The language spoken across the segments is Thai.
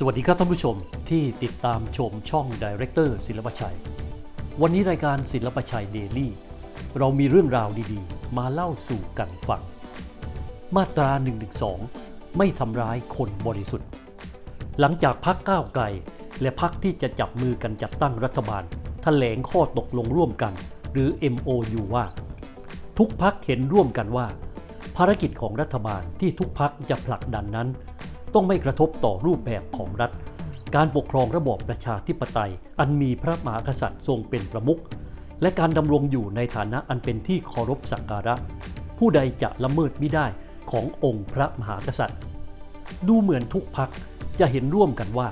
สวัสดีครับท่านผู้ชมที่ติดตามชมช่องดีเรคเตอร์ศิลปชัย วันนี้รายการศิลปชัยเดลี่ เรามีเรื่องราวดีๆ มาเล่าสู่กันฟัง มาตรา112ไม่ทำร้ายคนบริสุทธิ์ หลังจากพักก้าวไกล และพักที่จะจับมือกันจัดตั้งรัฐบาลแถลงข้อตกลงร่วมกัน หรือ MOU ว่า ทุกพักเห็นร่วมกันว่า ภารกิจของรัฐบาลที่ทุกพักจะผลักดันนั้น ต้องไม่กระทบต่อรูปแบบของรัฐ การปกครองระบอบประชาธิปไตย อันมีพระมหากษัตริย์ทรงเป็นประมุขและการดำรงอยู่ในฐานะอันเป็นที่เคารพสักการะ ผู้ใดจะละเมิดไม่ได้ขององค์พระมหากษัตริย์ ดูเหมือนทุกพักจะเห็นร่วมกันว่า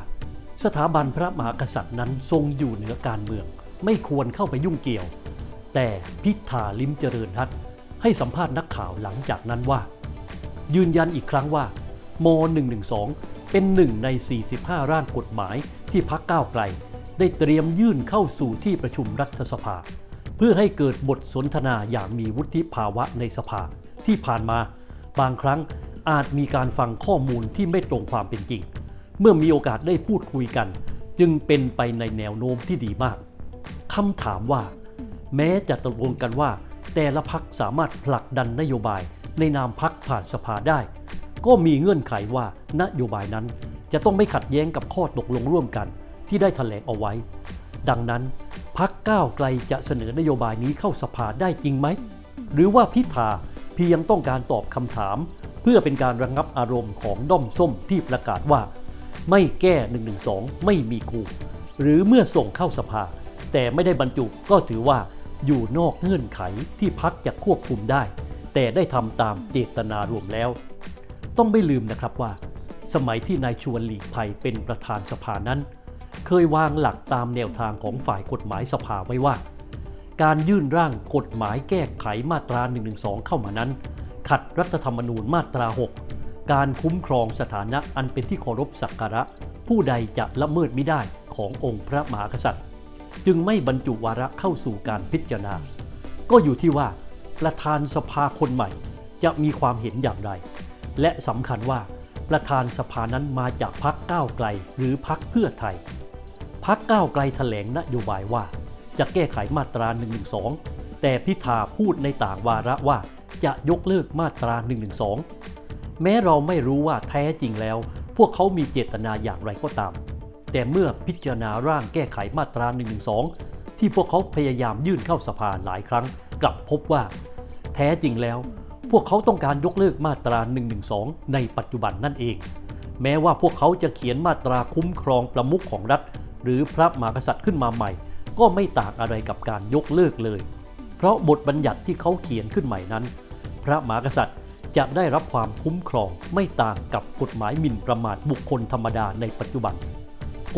สถาบันพระมหากษัตริย์นั้นทรงอยู่เหนือการเมือง ไม่ควรเข้าไปยุ่งเกี่ยว แต่พิธาลิมเจริญรัตให้สัมภาษณ์นักข่าวหลังจากนั้นว่า ยืนยันอีกครั้งว่า ม 112 เป็นหนึ่งใน 45 ร่างกฎหมายที่พักก้าวไกล ได้เตรียมยื่นเข้าสู่ที่ประชุมรัฐสภา เพื่อให้เกิดบทสนทนาอย่างมีวุฒิภาวะในสภา ที่ผ่านมา บางครั้งอาจมีการฟังข้อมูลที่ไม่ตรงความเป็นจริง เมื่อมีโอกาสได้พูดคุยกัน จึงเป็นไปในแนวโน้มที่ดีมากคำถามว่า แม้จะตกลงกันว่า แต่ละพักสามารถผลักดันนโยบายในนามพักผ่านสภาได้ ก็มีเงื่อนไขว่านโยบายนั้นจะต้องไม่ขัดแย้งกับข้อตกลงร่วมกันที่ได้แถลงเอาไว้ ดังนั้นพักก้าวไกลจะเสนอนโยบายนี้เข้าสภาได้จริงไหม หรือว่าพิธาเพียงต้องการตอบคำถาม เพื่อเป็นการระงงับอารมณ์ของด้อมส้มที่ประกาศว่า ไม่แก้ 112 ไม่มีกูหรือเมื่อส่งเข้าสภา แต่ไม่ได้บรรจุก็ถือว่าอยู่นอกเงื่อนไขที่พักจะควบคุมได้ แต่ได้ทำตามเจตนารวมแล้ว ต้องไม่ลืมนะครับว่า สมัยที่นายชวนหลีกภัยเป็นประธานสภานั้น เคยวางหลักตามแนวทางของฝ่ายกฎหมายสภาไว้ว่า การยื่นร่างกฎหมายแก้ไขมาตรา 112 เข้ามานั้น ขัดรัฐธรรมนูญมาตรา 6 การคุ้มครองสถานะอันเป็นที่เคารพสักการะ ผู้ใดจะละเมิดไม่ได้ขององค์พระมหากษัตริย์ จึงไม่บรรจุวาระเข้าสู่การพิจารณา ก็อยู่ที่ว่า ประธานสภาคนใหม่จะมีความเห็นอย่างไร และสำคัญว่าประธานสภานั้นมาจากพักก้าวไกลหรือพักเพื่อไทย พักก้าวไกลแถลงนโยบายว่า จะแก้ไขมาตรา 112 แต่พิธาพูดในต่างวาระว่าจะยกเลิกมาตรา 112 แม้เราไม่รู้ว่าแท้จริงแล้ว พวกเขามีเจตนาอย่างไรก็ตาม แต่เมื่อพิจารณาร่างแก้ไขมาตรา 112 ที่พวกเขาพยายามยื่นเข้าสภาหลายครั้ง กลับพบว่า แท้จริงแล้ว วกเขาต้องการยกเลิกมาตรา 112 ในปัจจุบันนั่นเอง แม้ว่าพวกเขาจะเขียนมาตราคุ้มครองประมุขของรัฐ หรือพระมหากษัตริย์ขึ้นมาใหม่ ก็ไม่ต่างอะไรกับการยกเลิกเลย เพราะบทบัญญัติที่เขาเขียนขึ้นใหม่นั้น พระมหากษัตริย์จะได้รับความคุ้มครองไม่ต่างกับกฎหมายหมิ่นประมาทบุคคลธรรมดาในปัจจุบัน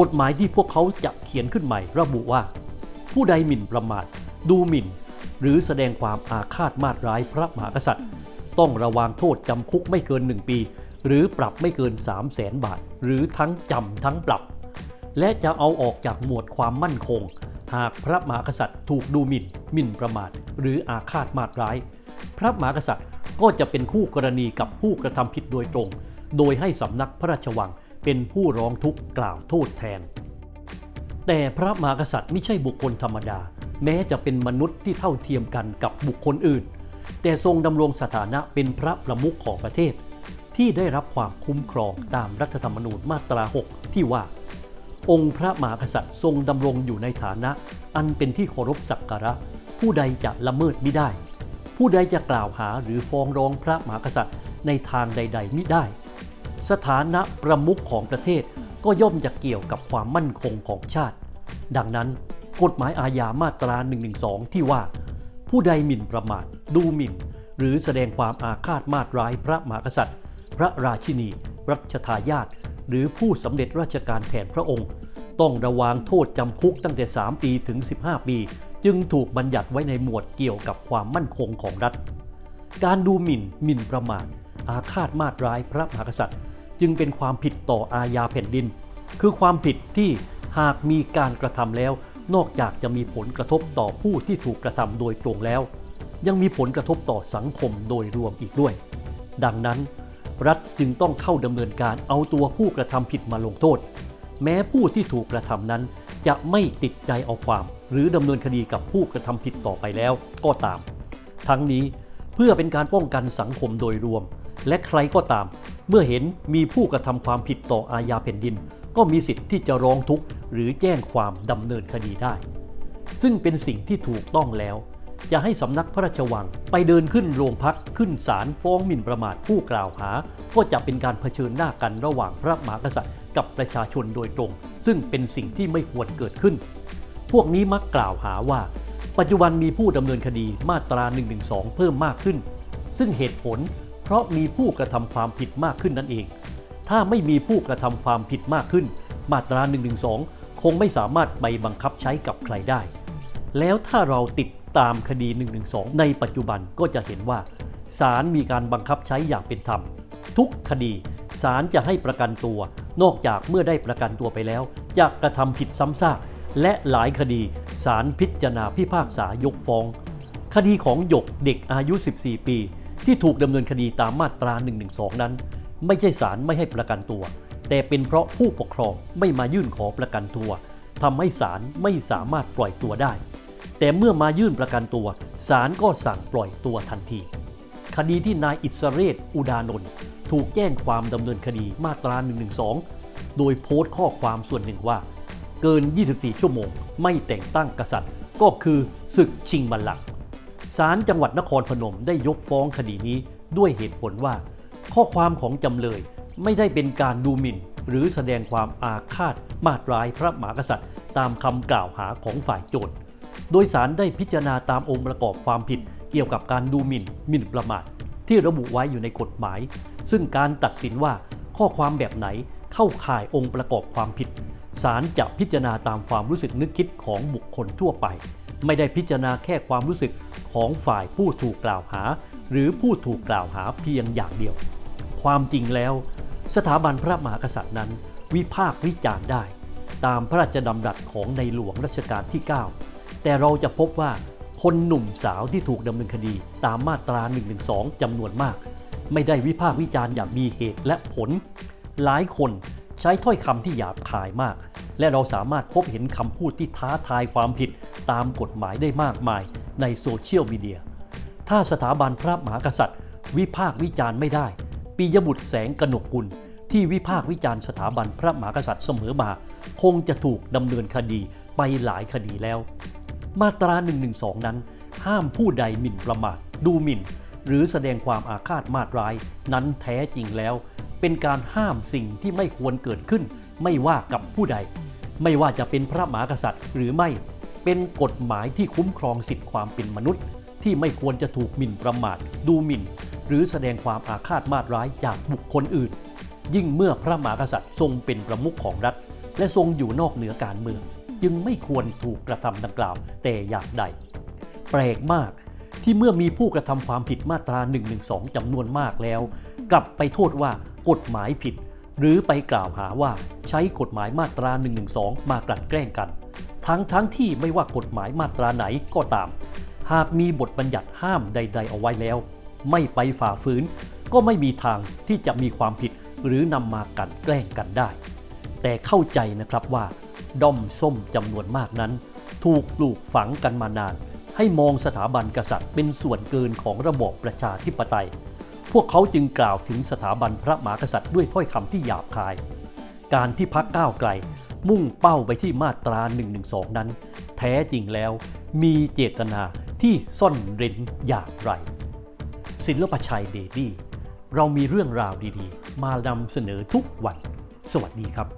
กฎหมายที่พวกเขาจะเขียนขึ้นใหม่ระบุว่า ผู้ใดหมิ่นประมาท ดูหมิ่น หรือแสดงความอาฆาตมาตร้ายพระมหากษัตริย์ ต้องระวางโทษจำคุกไม่เกิน 1 ปี หรือปรับไม่เกิน 3 0 0แสนบาท หรือทั้งจำทั้งปรับ และจะเอาออกจากหมวดความมั่นคง หากพระมหากษัตริย์ถูกดูหมิ่นหมิ่นประมาท หรืออาฆาตมาตร้าย พระมหากษัตริย์ก็จะเป็นคู่กรณีกับผู้กระทำผิดโดยตรง โดยให้สำนักพระราชวังเป็นผู้ร้องทุกข์กล่าวโทษแทน แต่พระมหากษัตริย์ไม่ใช่บุคคลธรรมดา แม้จะเป็นมนุษย์ที่เท่าเทียมกันกับบุคคลอื่น แต่ทรงดำรงสถานะเป็นพระประมุขของประเทศ ที่ได้รับความคุ้มครองตามรัฐธรรมนูญมาตรา 6 ที่ว่า องค์พระมหากษัตริย์ทรงดำรงอยู่ในฐานะ อันเป็นที่เคารพสักการะ ผู้ใดจะละเมิดไม่ได้ ผู้ใดจะกล่าวหาหรือฟ้องร้องพระมหากษัตริย์ในทางใด ๆไมิได้ สถานะประมุขของประเทศก็ย่อมจะเกี่ยวกับความมั่นคงของชาติ ดังนั้น กฎหมายอาญามาตรา 112 ที่ว่า ผู้ใดหมิ่นประมาทดูหมิ่น หรือแสดงความอาฆาตมาตร้ายพระมหากษัตริย์ พระราชินี รัชทายาทหรือผู้สำเร็จราชการแทนพระองค์ ต้องระวางโทษจำคุกตั้งแต่ 3 ปีถึง 15 ปี จึงถูกบัญญัติไว้ในหมวดเกี่ยวกับความมั่นคงของรัฐ การดูหมิ่นหมิ่นประมาทอาฆาตมาตร้ายพระมหากษัตริย์ จึงเป็นความผิดต่ออาญาแผ่นดิน คือความผิดที่หากมีการกระทำแล้ว นอกจากจะมีผลกระทบต่อผู้ที่ถูกกระทำโดยตรงแล้ว ยังมีผลกระทบต่อสังคมโดยรวมอีกด้วย ดังนั้น รัฐจึงต้องเข้าดำเนินการเอาตัวผู้กระทำผิดมาลงโทษ แม้ผู้ที่ถูกกระทำนั้น จะไม่ติดใจเอาความ หรือดำเนินคดีกับผู้กระทำผิดต่อไปแล้วก็ตาม ทั้งนี้เพื่อเป็นการป้องกันสังคมโดยรวม และใครก็ตาม เมื่อเห็นมีผู้กระทำความผิดต่ออาญาแผ่นดิน ก็มีสิทธิ์ที่จะร้องทุกข์หรือแจ้งความดำเนินคดีได้ ซึ่งเป็นสิ่งที่ถูกต้องแล้วจะให้สำนักพระราชวังไปเดินขึ้นโรงพักขึ้นศาลฟ้องหมิ่นประมาทผู้กล่าวหา ก็จะเป็นการเผชิญหน้ากันระหว่างพระมหากษัตริย์ กับประชาชนโดยตรง ซึ่งเป็นสิ่งที่ไม่ควรเกิดขึ้น พวกนี้มักกล่าวหาว่า ปัจจุบันมีผู้ดำเนินคดีมาตรา 112 เพิ่มมากขึ้น ซึ่งเหตุผลเพราะมีผู้กระทำความผิดมากขึ้นนั่นเอง ถ้าไม่มีผู้กระทำความผิดมากขึ้น มาตรา 112 คงไม่สามารถไปบังคับใช้กับใครได้ แล้วถ้าเราติดตามคดี 112 ในปัจจุบันก็จะเห็นว่าศาลมีการบังคับใช้อย่างเป็นธรรม ทุกคดีศาลจะให้ประกันตัว นอกจากเมื่อได้ประกันตัวไปแล้ว จะกระทำผิดซ้ำซากและหลายคดีศาลพิจารณาพิพากษายกฟ้อง คดีของหยกเด็กอายุ 14 ปี ที่ถูกดำเนินคดีตามมาตรา 112 นั้น ไม่ใช่ศาลไม่ให้ประกันตัว แต่เป็นเพราะผู้ปกครองไม่มายื่นขอประกันตัวทำให้ศาลไม่สามารถปล่อยตัวได้ แต่เมื่อมายื่นประกันตัวศาลก็สั่งปล่อยตัวทันที คดีที่นายอิสเรศอุดานนท์ถูกแจ้งความดำเนินคดีมาตรา112 โดยโพสต์ข้อความส่วนหนึ่งว่า เกิน 24 ชั่วโมง ไม่แต่งตั้งกษัตริย์ ก็คือศึกชิงบัลลังก์ศาลจังหวัดนครพนมได้ยกฟ้องคดีนี้ด้วยเหตุผลว่า ข้อความของจำเลยไม่ได้เป็นการดูหมิ่น หรือแสดงความอาฆาตมาตร้ายพระมหากษัตริย์ ตามคำกล่าวหาของฝ่ายโจทย์ โดยสารได้พิจารณาตามองค์ประกอบความผิดเกี่ยวกับการดูหมิ่นหมิ่นประมาทที่ระบุไว้อยู่ในกฎหมาย ซึ่งการตัดสินว่าข้อความแบบไหนเข้าข่ายองค์ประกอบความผิดศาลจะพิจารณาตามความรู้สึกนึกคิดของบุคคลทั่วไป ไม่ได้พิจารณาแค่ความรู้สึกของฝ่ายผู้ถูกกล่าวหา หรือผู้ถูกกล่าวหาเพียงอย่างเดียว ความจริงแล้ว สถาบันพระมหากษัตริย์นั้น วิพากษ์วิจารณ์ได้ ตามพระราชดำรัสของในหลวงรัชกาลที่ 9 แต่เราจะพบว่าคนหนุ่มสาวที่ถูกดำเนินคดีตามมาตรา 112 จำนวนมาก ไม่ได้วิพากษ์วิจารณ์อย่างมีเหตุและผล หลายคนใช้ถ้อยคำที่หยาบคายมาก และเราสามารถพบเห็นคำพูดที่ท้าทายความผิดตามกฎหมายได้มากมายในโซเชียลมีเดีย ถ้าสถาบันพระมหากษัตริย์ วิพากษ์วิจารณ์ไม่ได้ ปียบุตรแสงกนกกุล ที่วิพากษ์วิจารณ์สถาบันพระมหากษัตริย์เสมอมา คงจะถูกดำเนินคดีไปหลายคดีแล้ว มาตรา 112 นั้น ห้ามผู้ใดหมิ่นประมาทดูหมิ่น หรือแสดงความอาฆาตมาตร้าย นั้นแท้จริงแล้ว เป็นการห้ามสิ่งที่ไม่ควรเกิดขึ้น ไม่ว่ากับผู้ใด ไม่ว่าจะเป็นพระมหากษัตริย์หรือไม่เป็นกฎหมายที่คุ้มครองสิทธิความเป็นมนุษย์ ที่ไม่ควรจะถูกหมิ่นประมาท ดูหมิ่น หรือแสดงความอาฆาตมาตร้ายจากบุคคลอื่น ยิ่งเมื่อพระมหากษัตริย์ทรงเป็นประมุขของรัฐ และทรงอยู่นอกเหนือการเมือง จึงไม่ควรถูกกระทำดังกล่าวแต่อย่างใด แปลกมากที่เมื่อมีผู้กระทำความผิดมาตรา112จำนวนมากแล้ว กลับไปโทษว่ากฎหมายผิด หรือไปกล่าวหาว่าใช้กฎหมายมาตรา112มากลั่นแกล้งกัน ทั้งทั้งที่ไม่ว่ากฎหมายมาตราไหนก็ตาม หากมีบทบัญญัติห้ามใด ๆ เอาไว้แล้ว ไม่ไปฝ่าฝืน ก็ไม่มีทางที่จะมีความผิดหรือนำมากันแกล้งกันได้ แต่เข้าใจนะครับว่า ด้อมส้มจำนวนมากนั้น ถูกปลูกฝังกันมานาน ให้มองสถาบันกษัตริย์เป็นส่วนเกินของระบอบประชาธิปไตย พวกเขาจึงกล่าวถึงสถาบันพระมหากษัตริย์ด้วยถ้อยคำที่หยาบคาย การที่พักก้าวไกลมุ่งเป้าไปที่มาตรา 112 นั้น แท้จริงแล้วมีเจตนาที่ซ่อนเร้นอย่างไร ศิลปชัยเดดี้เรามีเรื่องราวดีๆ มานำเสนอทุกวัน สวัสดีครับ